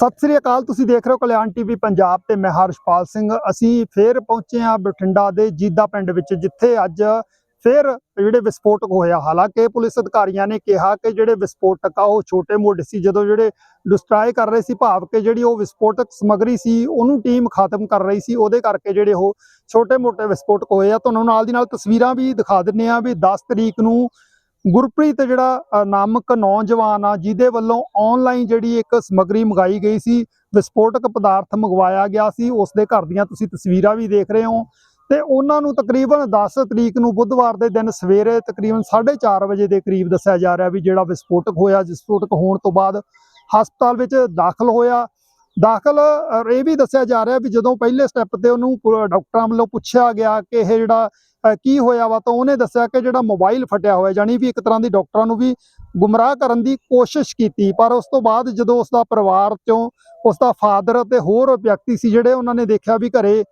ਸਤਿ ਸ੍ਰੀ ਅਕਾਲ, ਤੁਸੀਂ ਦੇਖ ਰਹੇ ਹੋ ਕਲਿਆਣ ਟੀਵੀ ਪੰਜਾਬ ਤੇ ਮੈਂ ਹਰਸ਼ਪਾਲ ਸਿੰਘ। ਅਸੀਂ ਫੇਰ ਪਹੁੰਚੇ ਹਾਂ ਬਠਿੰਡਾ ਦੇ ਜੀਦਾ ਪਿੰਡ ਵਿੱਚ, ਜਿੱਥੇ ਅੱਜ ਫਿਰ ਜਿਹੜੇ ਵਿਸਫੋਟਕ ਹੋਇਆ ਹਾਲਾਂਕਿ ਪੁਲਿਸ ਅਧਿਕਾਰੀਆਂ ਨੇ ਕਿਹਾ ਕਿ ਜਿਹੜੇ ਵਿਸਫੋਟਕ ਆ, ਉਹ ਛੋਟੇ ਮੋਟੇ ਸੀ, ਜਦੋਂ ਜਿਹੜੇ ਡਿਸਟਰਾਏ ਕਰ ਰਹੇ ਸੀ, ਭਾਵ ਕਿ ਜਿਹੜੀ ਉਹ ਵਿਸਫੋਟਕ ਸਮਗਰੀ ਸੀ, ਉਹਨੂੰ ਟੀਮ ਖਤਮ ਕਰ ਰਹੀ ਸੀ। ਉਹਦੇ ਕਰਕੇ ਜਿਹੜੇ ਉਹ ਛੋਟੇ ਮੋਟੇ ਵਿਸਫੋਟਕ ਹੋਏ ਆ। ਤੁਹਾਨੂੰ ਨਾਲ ਦੀ ਨਾਲ ਤਸਵੀਰਾਂ ਵੀ ਦਿਖਾ ਦਿੰਨੇ ਆ ਵੀ 10 ਤਰੀਕ ਨੂੰ ਗੁਰਪ੍ਰੀਤ ਜਿਹੜਾ ਨਾਮਕ ਨੌਜਵਾਨ ਆ, ਜਿਹਦੇ ਵੱਲੋਂ ਆਨਲਾਈਨ ਜਿਹੜੀ ਇੱਕ ਸਮਗਰੀ ਮੰਗਾਈ ਗਈ ਸੀ, ਵਿਸਫੋਟਕ ਪਦਾਰਥ ਮੰਗਵਾਇਆ ਗਿਆ ਸੀ ਉਸ ਦੇ ਘਰ ਦੀਆਂ ਤੁਸੀਂ ਤਸਵੀਰਾਂ ਵੀ ਦੇਖ ਰਹੇ ਹੋ। ਤੇ ਉਹਨਾਂ ਨੂੰ ਤਕਰੀਬਨ 10 ਤਰੀਕ ਨੂੰ ਬੁੱਧਵਾਰ ਦੇ ਦਿਨ ਸਵੇਰੇ ਤਕਰੀਬਨ 4:30 ਵਜੇ ਦੇ ਕਰੀਬ ਦੱਸਿਆ ਜਾ ਰਿਹਾ ਵੀ ਜਿਹੜਾ ਵਿਸਫੋਟਕ ਹੋਇਆ, ਵਿਸਫੋਟਕ ਹੋਣ ਤੋਂ ਬਾਅਦ ਹਸਪਤਾਲ ਵਿੱਚ ਦਾਖਲ ਹੋਇਆ। ਦਾਖਲ ਇਹ ਵੀ ਦੱਸਿਆ ਜਾ ਰਿਹਾ ਵੀ ਜਦੋਂ ਪਹਿਲੇ ਸਟੈਪ ਤੇ ਉਹਨੂੰ ਡਾਕਟਰਾਂ ਵੱਲੋਂ ਪੁੱਛਿਆ ਗਿਆ ਕਿ ਇਹ ਜਿਹੜਾ ਕੀ ਹੋਇਆ ਵਾ, ਤਾਂ ਉਹਨੇ ਦੱਸਿਆ ਕਿ ਜਿਹੜਾ ਮੋਬਾਈਲ ਫਟਿਆ ਹੋਇਆ ਜਾਨੀ ਵੀ ਇੱਕ ਤਰ੍ਹਾਂ ਦੀ ਡਾਕਟਰਾਂ ਨੂੰ ਵੀ ਗੁੰਮਰਾਹ ਕਰਨ ਦੀ ਕੋਸ਼ਿਸ਼ ਕੀਤੀ, ਪਰ ਉਸ ਤੋਂ ਬਾਅਦ ਜਦੋਂ ਉਸ ਦਾ ਪਰਿਵਾਰ ਚੋਂ ਉਸ ਦਾ ਫਾਦਰ ਅਤੇ ਹੋਰ ਵਿਅਕਤੀ ਸੀ ਜਿਹੜੇ ਉਹਨਾਂ ਨੇ ਦੇਖਿਆ ਵੀ ਘਰੇ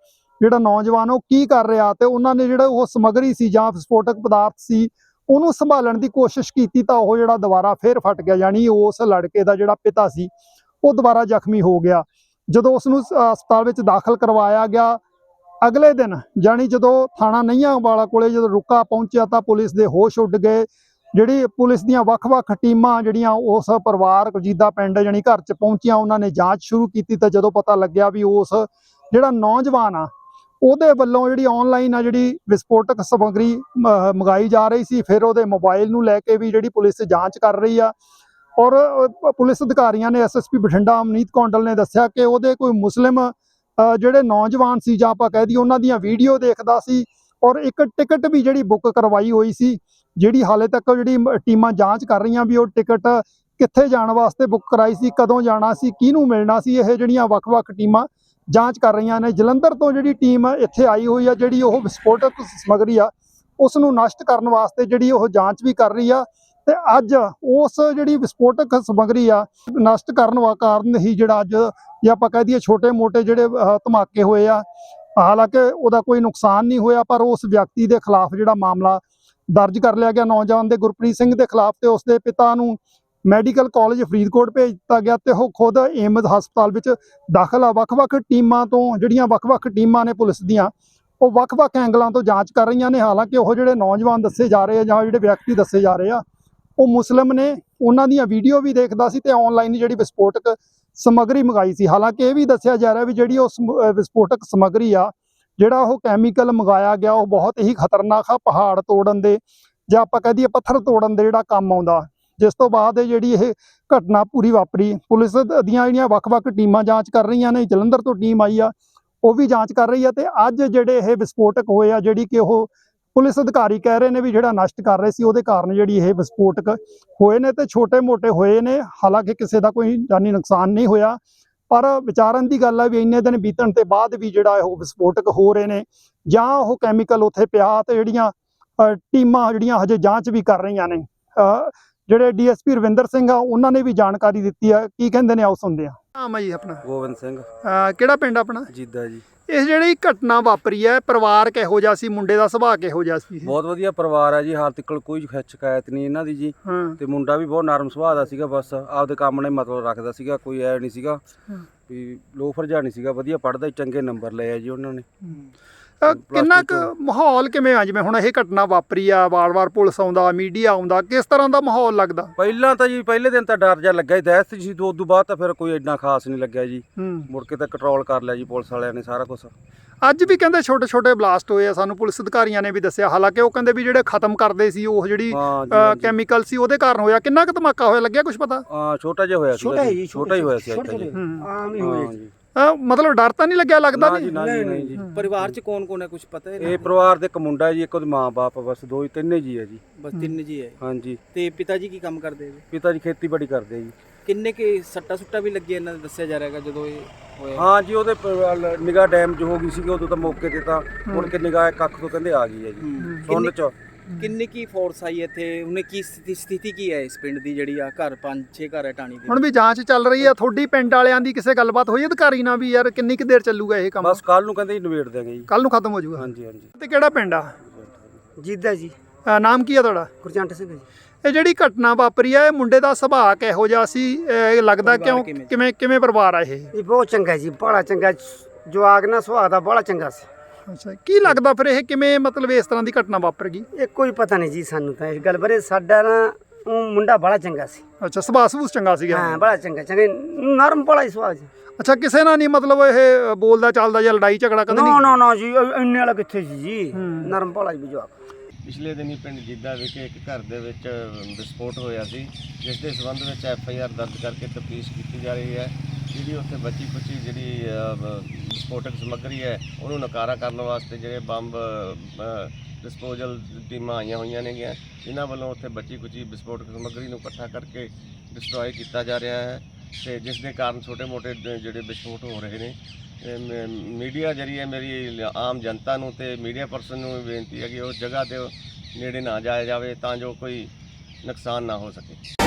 ਜਿਹੜਾ ਨੌਜਵਾਨ ਉਹ ਕੀ ਕਰ ਰਿਹਾ ਤੇ ਉਹਨਾਂ ਨੇ ਜਿਹੜਾ ਉਹ ਸਮਗਰੀ ਸੀ ਜਾਂ ਵਿਸਫੋਟਕ ਪਦਾਰਥ ਸੀ, ਉਹਨੂੰ ਸੰਭਾਲਣ ਦੀ ਕੋਸ਼ਿਸ਼ ਕੀਤੀ ਤਾਂ ਉਹ ਜਿਹੜਾ ਦੁਬਾਰਾ ਫੇਰ ਫਟ ਗਿਆ ਯਾਨੀ ਉਸ ਲੜਕੇ ਦਾ ਜਿਹੜਾ ਪਿਤਾ ਸੀ। ਉਹ ਦੁਬਾਰਾ ਜ਼ਖਮੀ ਹੋ ਗਿਆ। ਜਦੋਂ ਉਸ ਨੂੰ ਹਸਪਤਾਲ ਵਿੱਚ ਦਾਖਲ ਕਰਵਾਇਆ ਗਿਆ, ਅਗਲੇ ਦਿਨ ਜਾਨੀ ਜਦੋਂ ਥਾਣਾ ਨਈਆਂ ਵਾਲਾ ਕੋਲੇ ਜਦੋਂ ਰੁਕਾ ਪਹੁੰਚਿਆ ਤਾਂ ਪੁਲਿਸ ਦੇ ਹੋਸ਼ ਉੱਡ ਗਏ। ਜਿਹੜੀ ਪੁਲਿਸ ਦੀਆਂ ਵੱਖ-ਵੱਖ ਟੀਮਾਂ ਜਿਹੜੀਆਂ ਉਸ ਪਰਿਵਾਰ ਜੀਦਾ ਪਿੰਡ ਜਾਨੀ ਘਰ 'ਚ ਪਹੁੰਚੀਆਂ, ਉਹਨਾਂ ਨੇ ਜਾਂਚ ਸ਼ੁਰੂ ਕੀਤੀ ਤਾਂ ਜਦੋਂ ਪਤਾ ਲੱਗਿਆ ਵੀ ਉਸ ਜਿਹੜਾ ਨੌਜਵਾਨ ਆ, ਉਹਦੇ ਵੱਲੋਂ ਜਿਹੜੀ ਆਨਲਾਈਨ ਆ ਜਿਹੜੀ ਵਿਸਫੋਟਕ ਸਮਗਰੀ ਮ- ਮੰਗਾਈ ਜਾ ਰਹੀ ਸੀ, ਫਿਰ ਉਹਦੇ ਮੋਬਾਈਲ ਨੂੰ ਲੈ ਕੇ ਵੀ ਜਿਹੜੀ ਪੁਲਿਸ ਜਾਂਚ ਕਰ ਰਹੀ ਆ। ਔਰ ਪੁਲਿਸ ਅਧਿਕਾਰੀਆਂ ਨੇ ਐਸਐਸਪੀ ਬਠਿੰਡਾ ਅਮਨੀਤ ਕੌਂਡਲ ਨੇ ਦੱਸਿਆ ਕਿ ਉਹਦੇ ਕੋਈ ਮੁਸਲਿਮ ਜਿਹੜੇ ਨੌਜਵਾਨ ਸੀ ਜਾਂ ਆਪਾਂ ਕਹਿ ਦਈਏ ਉਹਨਾਂ ਦੀਆਂ ਵੀਡੀਓ ਦੇਖਦਾ ਸੀ ਔਰ ਇੱਕ ਟਿਕਟ ਵੀ ਜਿਹੜੀ ਬੁੱਕ ਕਰਵਾਈ ਹੋਈ ਸੀ, ਜਿਹੜੀ ਹਾਲੇ ਤੱਕ ਜਿਹੜੀ ਟੀਮਾਂ ਜਾਂਚ ਕਰ ਰਹੀਆਂ ਵੀ ਉਹ ਟਿਕਟ ਕਿੱਥੇ ਜਾਣ ਵਾਸਤੇ ਬੁੱਕ ਕਰਾਈ ਸੀ, ਕਦੋਂ ਜਾਣਾ ਸੀ, ਕਿਹਨੂੰ ਮਿਲਣਾ ਸੀ, ਇਹ ਜਿਹੜੀਆਂ ਵੱਖ-ਵੱਖ ਟੀਮਾਂ ਜਾਂਚ ਕਰ ਰਹੀਆਂ ਨੇ। ਜਲੰਧਰ ਤੋਂ ਜਿਹੜੀ ਟੀਮ ਇੱਥੇ ਆਈ ਹੋਈ ਆ, ਜਿਹੜੀ ਉਹ ਵਿਸਫੋਟਕ ਸਮਗਰੀ ਆ ਉਸ ਨੂੰ ਨਸ਼ਟ ਕਰਨ ਵਾਸਤੇ ਜਿਹੜੀ ਉਹ ਜਾਂਚ ਵੀ ਕਰ ਰਹੀ ਆ। ਤੇ ਅੱਜ ਉਸ ਜਿਹੜੀ ਵਿਸਫੋਟਕ ਸਮਗਰੀ ਆ, ਨਸ਼ਟ ਕਰਨ ਵਾ, ਕਾਰਨ ਹੀ ਜਿਹੜਾ ਅੱਜ ਜੇ ਆਪਾਂ ਕਹਿ ਦਈਏ ਛੋਟੇ-ਮੋਟੇ ਜਿਹੜੇ ਧਮਾਕੇ ਹੋਏ ਆ, ਹਾਲਾਂਕਿ ਉਹਦਾ ਕੋਈ ਨੁਕਸਾਨ ਨਹੀਂ ਹੋਇਆ, ਪਰ ਉਸ ਵਿਅਕਤੀ ਦੇ ਖਿਲਾਫ ਜਿਹੜਾ ਮਾਮਲਾ ਦਰਜ ਕਰ ਲਿਆ ਗਿਆ, ਨੌਜਵਾਨ ਦੇ ਗੁਰਪ੍ਰੀਤ ਸਿੰਘ ਦੇ ਖਿਲਾਫ ਤੇ ਉਸ ਦੇ ਪਿਤਾ ਨੂੰ ਮੈਡੀਕਲ ਕਾਲਜ ਫਰੀਦਕੋਟ ਭੇਜ ਦਿੱਤਾ ਗਿਆ ਤੇ ਉਹ ਖੁਦ ਏਮਜ਼ ਹਸਪਤਾਲ ਵਿੱਚ ਦਾਖਲ ਆ। ਵੱਖ-ਵੱਖ ਟੀਮਾਂ ਤੋਂ ਜਿਹੜੀਆਂ ਵੱਖ-ਵੱਖ ਟੀਮਾਂ ਨੇ ਪੁਲਿਸ ਦੀਆਂ, ਉਹ ਵੱਖ-ਵੱਖ ਐਂਗਲਾਂ ਤੋਂ ਜਾਂਚ ਕਰ ਰਹੀਆਂ ਨੇ। ਹਾਲਾਂਕਿ ਉਹ ਜਿਹੜੇ ਨੌਜਵਾਨ ਦੱਸੇ ਜਾ ਰਹੇ ਆ ਜਾਂ ਜਿਹੜੇ ਵਿਅਕਤੀ ਦੱਸੇ ਜਾ ਰਹੇ ਆ ਉਹ ਮੁਸਲਿਮ ਨੇ ਉਹਨਾਂ ਦੀਆਂ ਵੀਡੀਓ ਵੀ ਦੇਖਦਾ ਸੀ ਤੇ ਆਨਲਾਈਨ ਜਿਹੜੀ ਵਿਸਫੋਟਕ ਸਮਗਰੀ ਮੰਗਾਈ ਸੀ। ਹਾਲਾਂਕਿ ਇਹ ਵੀ ਦੱਸਿਆ ਜਾ ਰਿਹਾ ਵੀ ਜਿਹੜੀ ਉਹ ਸਮ- ਵਿਸਫੋਟਕ ਸਮਗਰੀ ਆ, ਜਿਹੜਾ ਉਹ ਕੈਮੀਕਲ ਮੰਗਾਇਆ ਗਿਆ, ਉਹ ਬਹੁਤ ਹੀ ਖਤਰਨਾਕ ਆ, ਪਹਾੜ ਤੋੜਨ ਦੇ ਜਾਂ ਆਪਾਂ ਕਹਿ ਦਈਏ ਪੱਥਰ ਤੋੜਨ ਦੇ ਜਿਹੜਾ ਕੰਮ ਆਉਂਦਾ। ਜਿਸ ਤੋਂ ਬਾਅਦ ਇਹ ਜਿਹੜੀ ਇਹ ਘਟਨਾ ਪੂਰੀ ਵਾਪਰੀ। ਪੁਲਿਸ ਦੀਆਂ ਜਿਹੜੀਆਂ ਵੱਖ-ਵੱਖ ਟੀਮਾਂ ਜਾਂਚ ਕਰ ਰਹੀਆਂ ਨੇ, ਜਲੰਧਰ ਤੋਂ ਟੀਮ ਆਈ ਆ, ਉਹ ਵੀ ਜਾਂਚ ਕਰ ਰਹੀ ਆ ਤੇ ਅੱਜ ਜਿਹੜੇ ਇਹ ਵਿਸਫੋਟਕ ਹੋਏ ਆ, ਜਿਹੜੀ ਕਿ ਉਹ ਪੁਲਿਸ ਅਧਿਕਾਰੀ ਕਹਿ ਰਹੇ ਨੇ ਵੀ ਜਿਹੜਾ ਨਸ਼ਟ ਕਰ ਰਹੇ ਸੀ ਉਹਦੇ ਕਾਰਨ ਜਿਹੜੀ ਇਹ ਵਿਸਫੋਟਕ ਹੋਏ ਨੇ ਤੇ ਛੋਟੇ-ਮੋਟੇ ਹੋਏ ਨੇ। ਹਾਲਾਂਕਿ ਕਿਸੇ ਦਾ ਕੋਈ ਜਾਨੀ ਨੁਕਸਾਨ ਨਹੀਂ ਹੋਇਆ। ਪਰ ਵਿਚਾਰਨ ਦੀ ਗੱਲ ਹੈ ਵੀ ਇੰਨੇ ਦਿਨ ਬੀਤਣ ਤੇ ਬਾਅਦ ਵੀ ਜਿਹੜਾ ਉਹ ਵਿਸਫੋਟਕ ਹੋ ਰਹੇ ਨੇ ਜਾਂ ਉਹ ਕੈਮੀਕਲ ਉੱਥੇ ਪਿਆ ਤੇ ਜਿਹੜੀਆਂ ਟੀਮਾਂ ਜਿਹੜੀਆਂ ਹਜੇ ਜਾਂਚ ਵੀ ਕਰ ਰਹੀਆਂ ਨੇ। ਜਿਹੜੇ ਡੀਐਸਪੀ ਰਵਿੰਦਰ ਸਿੰਘ ਆ ਉਹਨਾਂ ਨੇ ਵੀ ਜਾਣਕਾਰੀ ਦਿੱਤੀ ਆ। ਕੀ ਕਹਿੰਦੇ ਨੇ ਆਓ ਸੁਣਦੇ ਆ। ਨਾਮ ਹੈ ਜੀ ਆਪਣਾ। ਗੋਬਿੰਦ ਸਿੰਘ। ਕਿਹੜਾ ਪਿੰਡ ਆਪਣਾ? ਜੀਦਾ ਜੀ। ਇਹ ਜਿਹੜੀ ਘਟਨਾ ਵਾਪਰੀ ਹੈ ਪਰਿਵਾਰ ਕਿਹੋ ਜਿਹਾ ਸੀ ਮੁੰਡੇ ਦਾ ਸੁਭਾਅ ਕਿਹੋ ਜਿਹਾ ਸੀ? ਬਹੁਤ ਵਧੀਆ ਪਰਿਵਾਰ ਹੈ ਜੀ ਹਾਲ ਤੱਕ ਕੋਈ ਸ਼ਿਕਾਇਤ ਨਹੀਂ ਇਹਨਾਂ ਦੀ ਜੀ। ਹਾਂ। ਤੇ ਮੁੰਡਾ ਵੀ ਬਹੁਤ ਨਰਮ ਸੁਭਾਅ ਦਾ ਸੀਗਾ ਬਸ ਆਪਦੇ ਕੰਮ ਨਾਲ ਹੀ ਮਤਲਬ ਰੱਖਦਾ ਸੀਗਾ ਕੋਈ ਐ ਨਹੀਂ ਸੀਗਾ ਹਾਂ। ਵੀ ਲੋਫਰ ਜਾ ਨਹੀਂ ਸੀਗਾ ਵਧੀਆ ਪੜਦਾ ਚੰਗੇ ਨੰਬਰ ਲਏ ਆ ਜੀ ਉਹਨਾਂ ਨੇ। ਕਿੰਨਾ ਕੁ ਮਾਹੌਲ ਕਿਵੇਂ ਆ? ਜਿਵੇਂ ਹੁਣ ਇਹ ਘਟਨਾ ਵਾਪਰੀ ਆ ਵਾਰ-ਵਾਰ ਪੁਲਿਸ ਆਉਂਦਾ ਮੀਡੀਆ ਆਉਂਦਾ ਕਿਸ ਤਰ੍ਹਾਂ ਦਾ ਮਾਹੌਲ ਲੱਗਦਾ? ਪਹਿਲਾਂ ਤਾਂ ਜੀ ਪਹਿਲੇ ਦਿਨ ਤਾਂ ਡਰ ਜਾ ਲੱਗਾ ਹੀ ਦਹਿਸ਼ਤ ਜੀ ਤੋਂ ਉਦੋਂ ਬਾਅਦ ਤਾਂ ਫਿਰ ਕੋਈ ਇੰਨਾ ਖਾਸ ਨਹੀਂ ਲੱਗਿਆ ਜੀ। ਮੁੜ ਕੇ ਤਾਂ ਕੰਟਰੋਲ ਕਰ ਲਿਆ ਜੀ ਪੁਲਿਸ ਵਾਲਿਆਂ ਨੇ ਸਾਰਾ ਕੁਝ ਅੱਜ ਵੀ ਕਹਿੰਦੇ ਛੋਟੇ-ਛੋਟੇ ਬਲਾਸਟ ਹੋਏ ਆ ਸਾਨੂੰ ਪੁਲਿਸ ਅਧਿਕਾਰੀਆਂ ਨੇ ਵੀ ਦੱਸਿਆ। ਹਾਲਾਂਕਿ ਉਹ ਕਹਿੰਦੇ ਵੀ ਜਿਹੜੇ ਖਤਮ ਕਰਦੇ ਸੀ ਉਹ ਜਿਹੜੀ। ਕੈਮੀਕਲ ਸੀ ਉਹਦੇ ਕਾਰਨ ਹੋਇਆ। ਕਿੰਨਾ ਕੁ ਧਮਾਕਾ ਹੋਇਆ ਲੱਗਿਆ ਕੁਝ ਪਤਾ? ਹਾਂ ਛੋਟਾ ਜਿਹਾ ਹੋਇਆ ਸੀਗਾ ਛੋਟਾ ਹੀ ਜੀ। ਛੋਟਾ ਹੀ ਹੋਇਆ ਸੀ ਆਮ ਹੀ ਹਾਂ ਮਤਲਬ ਡਰ ਤਾਂ ਨਹੀਂ ਲੱਗਿਆ ਲੱਗਦਾ ਨਾ ਜੀ ਨਹੀਂ ਨਾ ਜੀ ਨਹੀਂ ਜੀ। ਪਰਿਵਾਰ ਚ ਕੌਣ ਕੌਣ ਹੈ ਕੁਝ ਪਤਾ ਹੈ ਇਹ ਪਰਿਵਾਰ ਦੇ ਇੱਕ ਮੁੰਡਾ ਜੀ ਇੱਕ ਉਹਦੇ ਮਾਂ-ਬਾਪ ਬਸ ਦੋ ਹੀ ਤਿੰਨੇ ਜੀ ਹੈ ਜੀ। ਬਸ ਤਿੰਨ ਜੀ ਹੈ ਹਾਂਜੀ। ਤੇ ਪਿਤਾ ਜੀ ਕੀ ਕੰਮ ਕਰਦੇ ਜੀ? ਪਿਤਾ ਜੀ ਖੇਤੀਬਾੜੀ ਕਰਦੇ ਆ ਜੀ। ਕਿੰਨੇ ਕੇ ਸੱਟਾ ਸੁੱਟਾ ਵੀ ਲੱਗਿਆ ਇਹਨਾਂ ਦਾ ਦੱਸਿਆ ਜਾ ਰਿਹਾ ਹੈਗਾ ਜਦੋਂ ਇਹ ਹੋਇਆ? ਹਾਂ ਜੀ ਉਹਦੇ ਨਿਗਾਹ ਡੈਮ ਜੋ ਹੋ ਗਈ ਸੀ ਉਦੋਂ ਤਾਂ ਮੌਕੇ ਤੇ ਤਾਂ ਮੁੜ ਕੇ ਨਿਗਾਹ ਕੱਖ ਤੋਂ ਕਹਿੰਦੇ ਆ ਗਈ ਹੈ ਜੀ। ਹੂੰ। ਸੁਣ ਚ। ਕਿੰਨੀ ਕੀ ਫੋਰਸ ਆਈ ਇੱਥੇ? ਉਹਨੇ ਕੀ ਸਥਿਤੀ ਸਥਿਤੀ ਕੀ ਹੈ ਇਸ ਪਿੰਡ ਦੀ ਜਿਹੜੀ ਆ ਘਰ ਪੰਜ ਛੇ ਘਰ ਹੈ ਟਾਣੀ ਦੇ? ਹੁਣ ਵੀ ਜਾਂਚ ਚੱਲ ਰਹੀ ਆ ਤੁਹਾਡੀ ਪਿੰਡ ਵਾਲਿਆਂ ਦੀ ਕਿਸੇ ਗੱਲਬਾਤ ਹੋਈ ਅਧਿਕਾਰੀ ਨਾਲ ਵੀ ਯਾਰ ਕਿੰਨੀ ਕੁ ਦੇਰ ਚੱਲੂਗਾ ਇਹ ਕੰਮ? ਬਸ ਕੱਲ ਨੂੰ ਕਹਿੰਦੇ ਜੀ ਨਿਬੇੜ ਦਿਆਂਗੇ ਜੀ। ਕੱਲ ਨੂੰ ਖਤਮ ਹੋ ਜਾਊਗਾ? ਹਾਂਜੀ ਹਾਂਜੀ। ਤੇ ਕਿਹੜਾ ਪਿੰਡ ਆ? ਜੀਦਾ ਜੀ। ਅ, ਨਾਮ ਕੀ ਆ ਤੁਹਾਡਾ? ਗੁਰਜੰਟ ਸਿੰਘ ਜੀ। ਇਹ ਜਿਹੜੀ ਘਟਨਾ ਵਾਪਰੀ ਆ ਇਹ ਮੁੰਡੇ ਦਾ ਸੁਭਾਅ ਕਿਹੋ ਜਿਹਾ ਸੀ? ਇਹ ਲੱਗਦਾ ਕਿਉਂ ਕਿਵੇਂ? ਕਿਵੇਂ ਪਰਿਵਾਰ ਆ ਇਹ? ਇਹ ਬਹੁਤ ਚੰਗਾ ਜੀ ਬੜਾ ਚੰਗਾ। ਜਵਾਗ ਨਾ ਸੁਭਾਅ ਦਾ ਬੜਾ ਚੰਗਾ ਸੀ। ਅੱਛਾ ਕੀ ਲੱਗਦਾ ਫਿਰ ਇਹ ਕਿਵੇਂ ਮਤਲਬ ਇਸ ਤਰ੍ਹਾਂ ਦੀ ਘਟਨਾ ਵਾਪਰ ਗਈ? ਇਹ ਕੋਈ ਪਤਾ ਨਹੀਂ ਜੀ ਸਾਨੂੰ ਤਾਂ ਇਸ ਗੱਲ ਬਾਰੇ ਸਾਡਾ ਨਾ ਉਹ ਮੁੰਡਾ ਬੜਾ ਚੰਗਾ ਸੀ। ਅੱਛਾ ਸੁਭਾਅ ਸੁਭੂਸ ਚੰਗਾ ਸੀਗਾ? ਹਾਂ ਬੜਾ ਚੰਗਾ ਚੰਗਾ ਨਰਮ ਬੜਾ ਹੀ ਸੁਭਾਅ ਜੀ ਅੱਛਾ ਕਿਸੇ ਨਾਲ ਨਹੀਂ ਮਤਲਬ ਇਹ ਬੋਲਦਾ ਚੱਲਦਾ ਜਾਂ ਲੜਾਈ ਝਗੜਾ ਕਦੇ ਨਾ ਨਹੀਂ? ਨਾ ਨਾ ਜੀ ਇਹ ਇੰਨੇ ਵਾਲਾ ਕਿੱਥੇ ਸੀ ਜੀ? ਹੂੰ। ਨਰਮ ਬੜਾ ਜੀ ਜਵਾਗ ਪਿਛਲੇ ਦਿਨੀ ਪਿੰਡ ਜੀਦਾ ਵਿਖੇ ਇੱਕ ਘਰ ਦੇ ਵਿੱਚ ਵਿਸਫੋਟ ਹੋਇਆ ਸੀ ਜਿਸ ਦੇ ਸਬੰਧ ਵਿੱਚ ਐਫ ਆਈ ਆਰ ਦਰਜ ਕਰਕੇ ਤਫਤੀਸ਼ ਕੀਤੀ ਜਾ ਰਹੀ ਹੈ। ਜਿਹੜੀ ਉੱਥੇ ਬਚੀ ਕੁਚੀ ਜਿਹੜੀ ਅ, ਵਿਸਫੋਟਕ ਸਮੱਗਰੀ ਹੈ ਉਹਨੂੰ ਨਕਾਰਾ ਕਰਨ ਵਾਸਤੇ ਜਿਹੜੇ ਬੰਬ ਡਿਸਪੋਜ਼ਲ ਟੀਮਾਂ ਆਈਆਂ ਹੋਈਆਂ ਨੇਗੀਆਂ ਇਹਨਾਂ ਵੱਲੋਂ ਉੱਥੇ ਬਚੀ ਕੁਚੀ ਵਿਸਫੋਟਕ ਸਮੱਗਰੀ ਨੂੰ ਇਕੱਠਾ ਕਰਕੇ ਡਿਸਟਰੋਏ ਕੀਤਾ ਜਾ ਰਿਹਾ ਹੈ ਤੇ ਜਿਸ ਦੇ ਕਾਰਨ ਛੋਟੇ-ਮੋਟੇ ਜਿਹੜੇ ਵਿਸਫੋਟ ਹੋ ਰਹੇ ਨੇ। ਤੇ ਮ- ਮੀਡੀਆ ਜਰੀਏ ਮੇਰੀ ਆਮ ਜਨਤਾ ਨੂੰ ਤੇ ਮੀਡੀਆ ਪਰਸਨ ਨੂੰ ਵੀ ਬੇਨਤੀ ਹੈ ਕਿ ਉਹ ਜਗ੍ਹਾ ਤੇ ਨੇੜੇ ਨਾ ਜਾਇਆ ਜਾਵੇ ਤਾਂ ਜੋ ਕੋਈ ਨੁਕਸਾਨ ਨਾ ਹੋ ਸਕੇ।